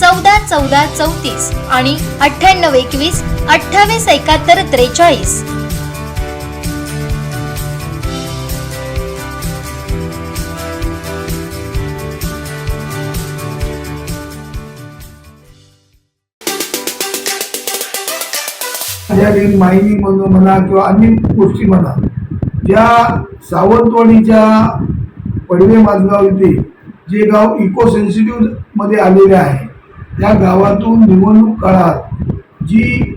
चौदा चौदा चौतीस आणि अठ्ठ्याण्णव एकवीस अठ्ठावीस एकाहत्तर त्रेचाळीस. माहिती म्हणून म्हणा किंवा अन्य गोष्टी म्हणा ज्या सावंतवाडीच्या पडवे माझगाव इथे जे गाव इको सेन्सिटिव्हमध्ये आलेले आहे त्या गावातून निवडणूक काळात जी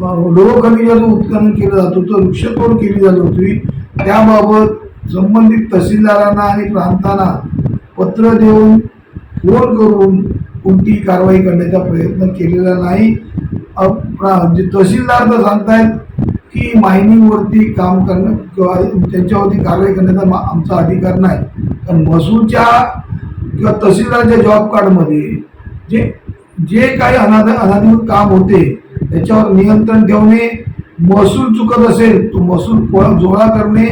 लोहखनिजाचं उत्खनन केलं जात होतं वृक्षतोड केली जात होती त्याबाबत संबंधित तहसीलदारांना आणि प्रांतांना पत्र देऊन फोन करून कोणतीही कारवाई करण्याचा प्रयत्न केलेला नाही. जे तहसीलदार तर सांगतायत की मायनिंगवरती काम करणं किंवा त्यांच्यावरती कारवाई करण्याचा मा- आमचा अधिकार नाही. कारण महसूलच्या किंवा तहसीलदारच्या जॉब कार्डमध्ये जे जे काही अनाध अनाधिकृत काम होते त्याच्यावर नियंत्रण ठेवणे महसूल चुकत असेल तो महसूल कोळा जोळा करणे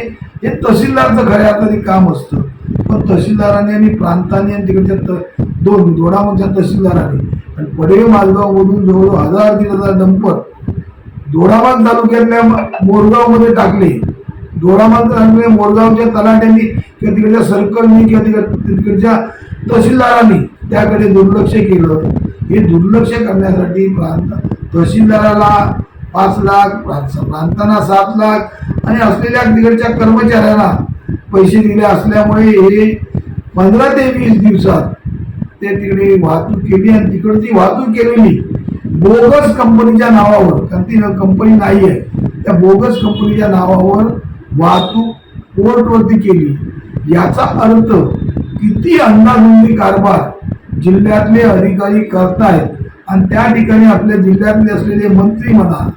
हे तहसीलदारचं खऱ्या अर्थाने काम असतं. पण तहसीलदारांनी आणि प्रांतांनी आणि तिकडच्या त दोन दोडामधच्या तहसीलदारांनी आणि पडे मालगावमधून जवळजवळ हजार दीड हजार डंपर दोडामार्ग तालुक्यातल्या मोरगावमध्ये टाकले. दोडामार्ग तालुक्यातल्या मोरगावच्या तलाट्यांनी किंवा तिकडच्या सर्कलनी किंवा तिकड तिकडच्या तहसीलदारांनी त्याकडे दुर्लक्ष केलं. हे दुर्लक्ष करण्यासाठी प्रांत तहसीलदाराला पाच लाख प्रांतांना सात लाख आणि असलेल्या तिकडच्या कर्मचाऱ्यांना पैसे दिले असल्यामुळे हे पंधरा ते वीस दिवसात ते तिकडे वाहतूक केली आणि तिकडची वाहतूक केलेली बोगस कंपनीच्या नावावर कारण ती कंपनी नाही आहे त्या बोगस कंपनीच्या नावावर वाहतूक पोर्टवरती केली. याचा अर्थ किती अंदाधुंदी कारभार जिल्ह्यातले अधिकारी करतायत. आणि त्या ठिकाणी आपल्या जिल्ह्यातले असलेले मंत्री म्हणा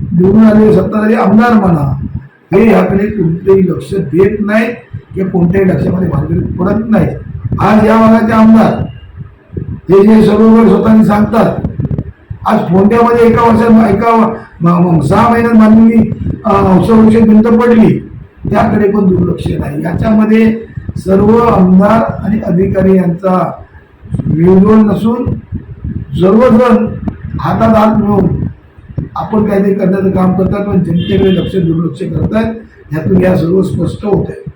निवडून आलेले सत्ताधारी आमदार म्हणा हे याकडे कोणतेही लक्ष देत नाहीत किंवा कोणत्याही लक्षामध्ये भानगडीत पडत नाहीत. आज या भागाचे आमदार हे जे सर्व स्वतःने सांगतात आज फोंड्यामध्ये एका वर्षात एका सहा महिन्यात बांधलेली संरक्षण भिंत पडली. त्याकडे पण दुर्लक्ष नाही. याच्यामध्ये सर्व आमदार आणि अधिकारी यांचा मिळून नसून सर्वजण हातात हात मिळून आपण काहीतरी करण्याचं काम करतात पण जनतेकडे लक्ष दुर्लक्ष करतात ह्यातून या सर्व स्पष्ट होत आहे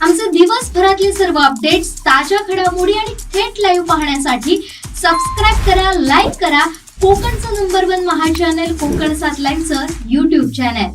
आमचे दिवसभरातले सर्व अपडेट्स ताज्या घडामोडी आणि थेट लाईव्ह पाहण्यासाठी सबस्क्राईब करा लाईक करा. कोकणचं नंबर वन महा चॅनल कोकण सात लाईनचं युट्यूब चॅनल